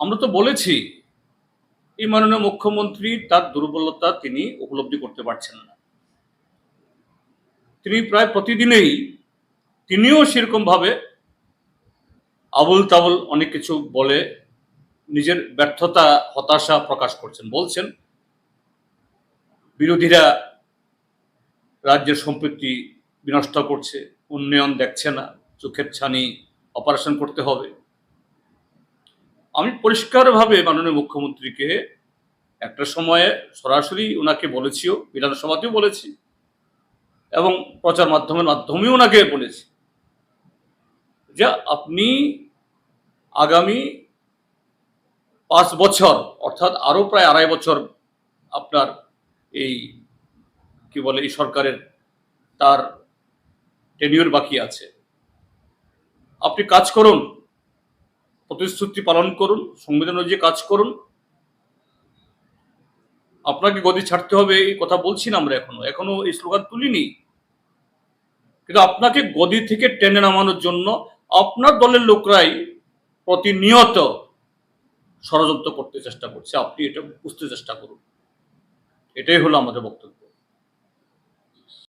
আমরা তো বলেছি, এই মাননীয় মুখ্যমন্ত্রী তার দুর্বলতা তিনি উপলব্ধি করতে পারছেন না। তিনি প্রায় প্রতিদিনেই তিনিও সেরকম ভাবে আবুল তাবুল অনেক কিছু বলে নিজের ব্যর্থতা, হতাশা প্রকাশ করছেন। বলছেন, বিরোধীরা রাজ্যের সম্পত্তি বিনষ্ট করছে, উন্নয়ন দেখছে না, চোখের ছানি অপারেশন করতে হবে। আমি পরিষ্কারভাবে মাননীয় মুখ্যমন্ত্রীকে একটা সময়ে সরাসরি ওনাকে বলেছিও, বিধানসভাতেও বলেছি, এবং প্রচার মাধ্যমের মাধ্যমেও ওনাকে বলেছি যে আপনি আগামী পাঁচ বছর, অর্থাৎ আরও প্রায় আড়াই বছর আপনার এই কি বলে, এই সরকারের তার টেনিউর বাকি আছে। আপনি কাজ করুন। প্রতিশ্রুতি পালন করুন, সংবিধান অনুযায়ী কাজ করুন। আপনাকে গদি ছাড়তে হবে, এই কথা বলছি না আমরা এখনও। এখনও এই স্লোগান তুলিনি। কিন্তু আপনাকে গদি থেকে টেনে নামানোর জন্য আপনার দলের লোকরাই প্রতিনিয়ত ষড়যন্ত্র করতে চেষ্টা করছে। আপনি এটা বুঝতে চেষ্টা করুন। এটাই হলো আমাদের বক্তব্য।